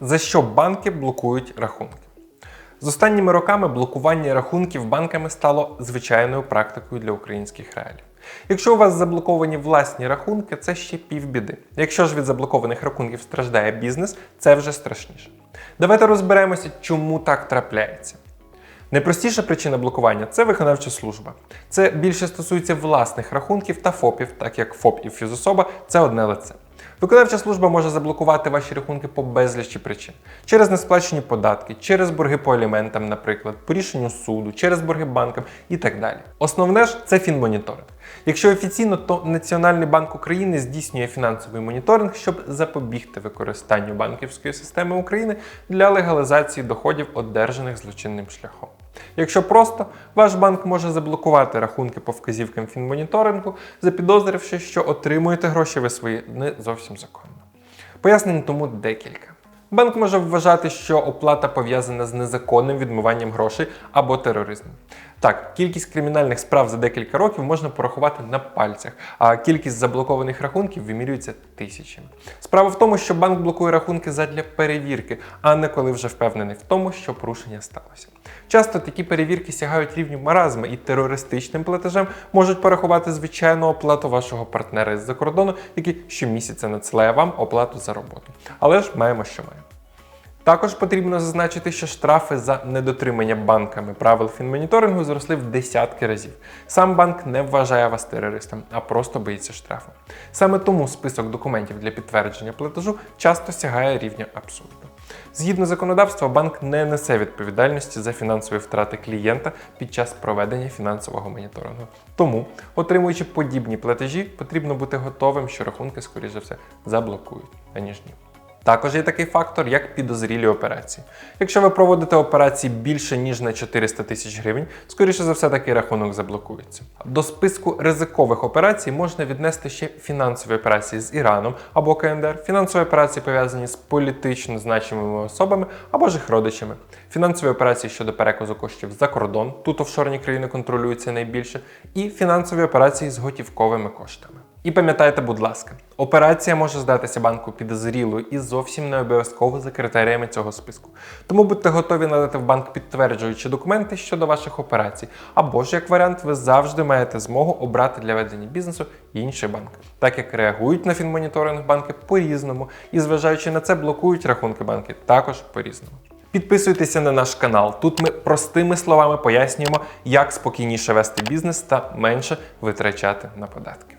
За що банки блокують рахунки? З останніми роками блокування рахунків банками стало звичайною практикою для українських реалів. Якщо у вас заблоковані власні рахунки, це ще півбіди. Якщо ж від заблокованих рахунків страждає бізнес, це вже страшніше. Давайте розберемося, чому так трапляється. Найпростіша причина блокування це виконавча служба. Це більше стосується власних рахунків та ФОПів, так як ФОП і фізособа це одне лице. Виконавча служба може заблокувати ваші рахунки по безлічі причин: через несплачені податки, через борги по аліментам, наприклад, по рішенню суду, через борги банкам і так далі. Основне ж це фінмоніторинг. Якщо офіційно, то Національний банк України здійснює фінансовий моніторинг, щоб запобігти використанню банківської системи України для легалізації доходів, одержаних злочинним шляхом. Якщо просто, ваш банк може заблокувати рахунки по вказівкам фінмоніторингу, запідозривши, що отримуєте гроші ви свої не зовсім законно. Пояснень тому декілька. Банк може вважати, що оплата пов'язана з незаконним відмиванням грошей або тероризмом. Так, кількість кримінальних справ за декілька років можна порахувати на пальцях, а кількість заблокованих рахунків вимірюється тисячами. Справа в тому, що банк блокує рахунки задля перевірки, а не коли вже впевнений в тому, що порушення сталося. Часто такі перевірки сягають рівню маразми і терористичним платежем можуть порахувати звичайну оплату вашого партнера з-за кордону, який щомісяця надсилає вам оплату за роботу. Але ж маємо, що маємо. Також потрібно зазначити, що штрафи за недотримання банками правил фінмоніторингу зросли в десятки разів. Сам банк не вважає вас терористом, а просто боїться штрафу. Саме тому список документів для підтвердження платежу часто сягає рівня абсурду. Згідно законодавства, банк не несе відповідальності за фінансові втрати клієнта під час проведення фінансового моніторингу. Тому, отримуючи подібні платежі, потрібно бути готовим, що рахунки, скоріш за все, заблокують, аніж ні. Також є такий фактор, як підозрілі операції. Якщо ви проводите операції більше ніж на 400 тисяч гривень, скоріше за все такий рахунок заблокується. До списку ризикових операцій можна віднести ще фінансові операції з Іраном або КНДР, фінансові операції пов'язані з політично значимими особами або ж їх родичами, фінансові операції щодо переказу коштів за кордон, тут офшорні країни контролюються найбільше, і фінансові операції з готівковими коштами. І пам'ятайте, будь ласка, операція може здатися банку підозрілою і зовсім не обов'язково за критеріями цього списку. Тому будьте готові надати в банк підтверджуючі документи щодо ваших операцій. Або ж, як варіант, ви завжди маєте змогу обрати для ведення бізнесу інший банк, так як реагують на фінмоніторинг банки по-різному і, зважаючи на це, блокують рахунки банки також по-різному. Підписуйтеся на наш канал. Тут ми простими словами пояснюємо, як спокійніше вести бізнес та менше витрачати на податки.